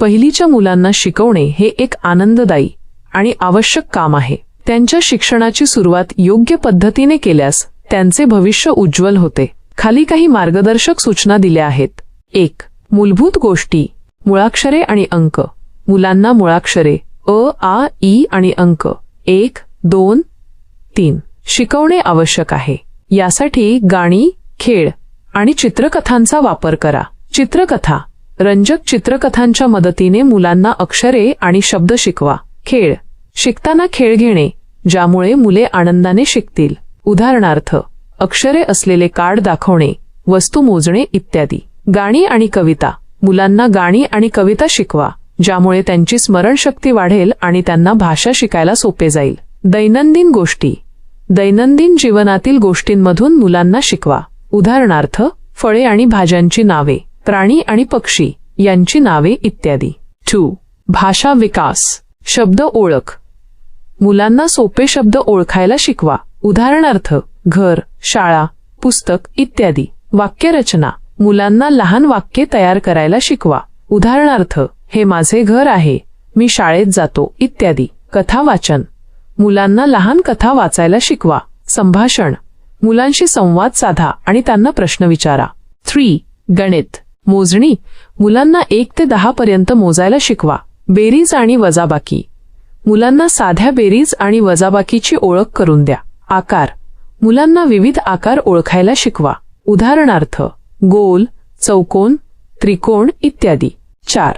पहिलीच्या मुलांना शिकवणे हे एक आनंददायी आणि आवश्यक काम आहे. त्यांच्या शिक्षणाची सुरुवात योग्य पद्धतीने केल्यास त्यांचे भविष्य उज्ज्वल होते. खाली काही मार्गदर्शक सूचना दिल्या आहेत. एक मूलभूत गोष्टी मुळाक्षरे आणि अंक. मुलांना मुळाक्षरे अ आ ई आणि अंक. एक दोन तीन. शिकवणे आवश्यक आहे. यासाठी गाणी खेळ आणि चित्रकथांचा वापर करा. चित्रकथा रंजक चित्रकथांच्या मदतीने मुलांना अक्षरे आणि शब्द शिकवा. खेळ. शिकताना खेळ घेणे ज्यामुळे मुले आनंदाने शिकतील. उदाहरणार्थ अक्षरे असलेले कार्ड दाखवणे वस्तू मोजणे इत्यादी. गाणी आणि कविता. मुलांना गाणी आणि कविता शिकवा ज्यामुळे त्यांची स्मरणशक्ती वाढेल आणि त्यांना भाषा शिकायला सोपे जाईल. दैनंदिन गोष्टी. दैनंदिन जीवनातील गोष्टींमधून मुलांना शिकवा. उदाहरणार्थ फळे आणि भाज्यांची नावे. प्राणी आणि पक्षी यांची नावे इत्यादी. टू भाषा विकास. शब्द ओळख. मुलांना सोपे शब्द ओळखायला शिकवा. उदाहरणार्थ घर शाळा पुस्तक इत्यादी. वाक्यरचना. मुलांना लहान वाक्ये तयार करायला शिकवा. उदाहरणार्थ हे माझे घर आहे. मी शाळेत जातो. इत्यादी. कथा वाचन. मुलांना लहान कथा वाचायला शिकवा. संभाषण. मुलांशी संवाद साधा आणि त्यांना प्रश्न विचारा. थ्री गणित. मोजणी मुलांना एक ते दहा पर्यंत मोजायला शिकवा. बेरीज आणि वजाबाकी. मुलांना साध्या बेरीज आणि वजाबाकीची ओळख करून द्या. आकार. मुलांना विविध आकार ओळखायला शिकवा. उदाहरणार्थ गोल चौकोन त्रिकोण इत्यादी. चार.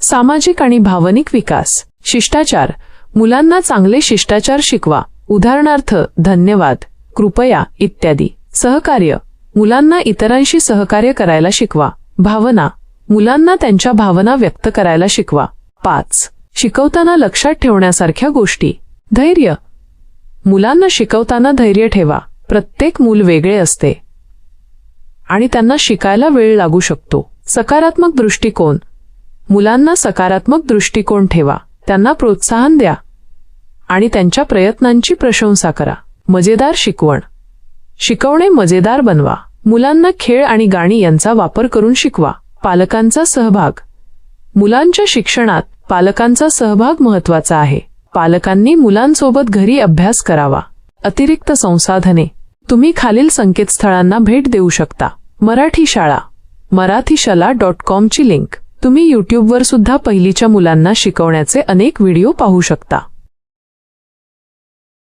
सामाजिक आणि भावनिक विकास. शिष्टाचार. मुलांना चांगले शिष्टाचार शिकवा. उदाहरणार्थ धन्यवाद कृपया इत्यादी. सहकार्य. मुलांना इतरांशी सहकार्य करायला शिकवा. भावना. मुलांना त्यांच्या भावना व्यक्त करायला शिकवा. पाच. शिकवताना लक्षात ठेवण्यासारख्या गोष्टी. धैर्य. मुलांना शिकवताना धैर्य ठेवा. प्रत्येक मूल वेगळे असते. आणि त्यांना शिकायला वेळ लागू शकतो. सकारात्मक दृष्टिकोन. मुलांना सकारात्मक दृष्टिकोन ठेवा. त्यांना प्रोत्साहन द्या. आणि त्यांच्या प्रयत्नांची प्रशंसा करा. मजेदार शिकवण. शिकवणे मजेदार बनवा. मुलांना खेळ आणि गाणी यांचा वापर करून शिकवा. पालकांचा सहभाग. मुलांच्या शिक्षणात पालकांचा सहभाग महत्त्वाचा आहे. पालकांनी मुलांसोबत घरी अभ्यास करावा. अतिरिक्त संसाधने. तुम्ही खालील संकेतस्थळांना भेट देऊ शकता. मराठी शाळा. मराठी शाला डॉट कॉमची लिंक. तुम्ही यूट्यूबवर सुद्धा पहिलीच्या मुलांना शिकवण्याचे अनेक व्हिडिओ पाहू शकता.